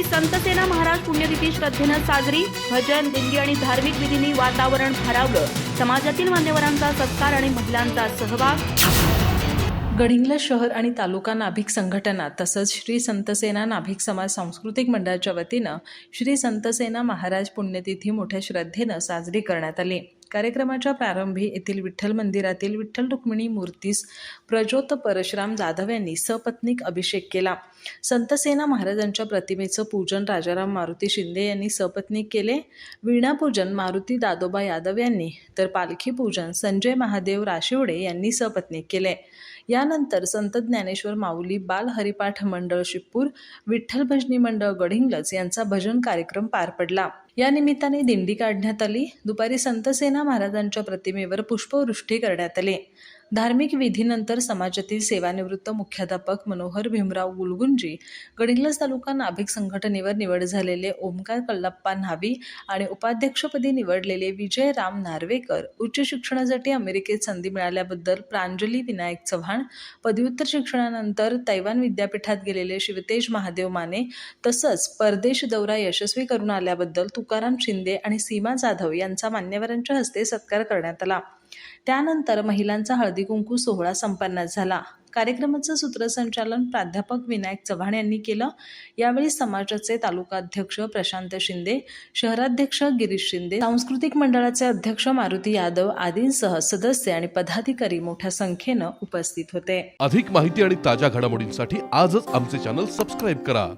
श्री संतसेना महाराज पुण्यतिथी श्रद्धेनं साजरी भजन दिंडी आणि धार्मिक विधींनी वातावरण भारावलं. समाजातील मान्यवरांचा सत्कार आणि महिलांचा सहभाग. गडिंग्लज शहर आणि तालुका नाभिक संघटना तसंच श्री संतसेना नाभिक समाज सांस्कृतिक मंडळाच्या वतीनं श्री संतसेना महाराज पुण्यतिथी मोठ्या श्रद्धेनं साजरी करण्यात आली. कार्यक्रमाच्या प्रारंभी येथील विठ्ठल मंदिरातील विठ्ठल रुक्मिणी मूर्तीस प्रज्योत परशुराम जाधव यांनी सपत्नीक अभिषेक केला. संतसेना महाराजांच्या प्रतिमेचं पूजन राजाराम मारुती शिंदे यांनी सपत्नीक केले. वीणापूजन मारुती दादोबा यादव यांनी तर पालखी पूजन संजय महादेव राशिवडे यांनी सपत्नीक केले. यानंतर संत ज्ञानेश्वर माऊली बाल हरिपाठ मंडळ शिपूर विठ्ठल भजनी मंडळ गडिंगलज यांचा भजन कार्यक्रम पार पडला. या निमित्ताने दिंडी काढण्यात आली. दुपारी संतसेना महाराजांच्या प्रतिमेवर पुष्पवृष्टी करण्यात आली. धार्मिक विधीनंतर समाजातील सेवानिवृत्त मुख्याध्यापक मनोहर भीमराव गुलगुंजी गडिंग्लज तालुका नाभिक संघटनेवर निवड झालेले ओमकार कल्लप्पा न्हावी आणि उपाध्यक्षपदी निवडलेले विजय राम नार्वेकर उच्च शिक्षणासाठी अमेरिकेत संधी मिळाल्याबद्दल प्रांजली विनायक चव्हाण पदव्युत्तर शिक्षणानंतर तैवान विद्यापीठात गेलेले शिवतेज महादेव माने तसंच परदेश दौरा यशस्वी करून आल्याबद्दल तुकाराम शिंदे आणि सीमा जाधव यांचा मान्यवरांच्या हस्ते सत्कार करण्यात आला. त्यानंतर महिलांचा हळदी कुंकू सोहळा संपन्न झाला. कार्यक्रमाचं सूत्रसंचालन प्राध्यापक विनायक चव्हाण यांनी केलं. यावेळी समाजाचे तालुकाध्यक्ष प्रशांत शिंदे शहराध्यक्ष गिरीश शिंदे सांस्कृतिक मंडळाचे अध्यक्ष मारुती यादव आदींसह सदस्य आणि पदाधिकारी मोठ्या संख्येनं उपस्थित होते. अधिक माहिती आणि ताज्या घडामोडींसाठी आजच आमचे चॅनल सबस्क्राईब करा.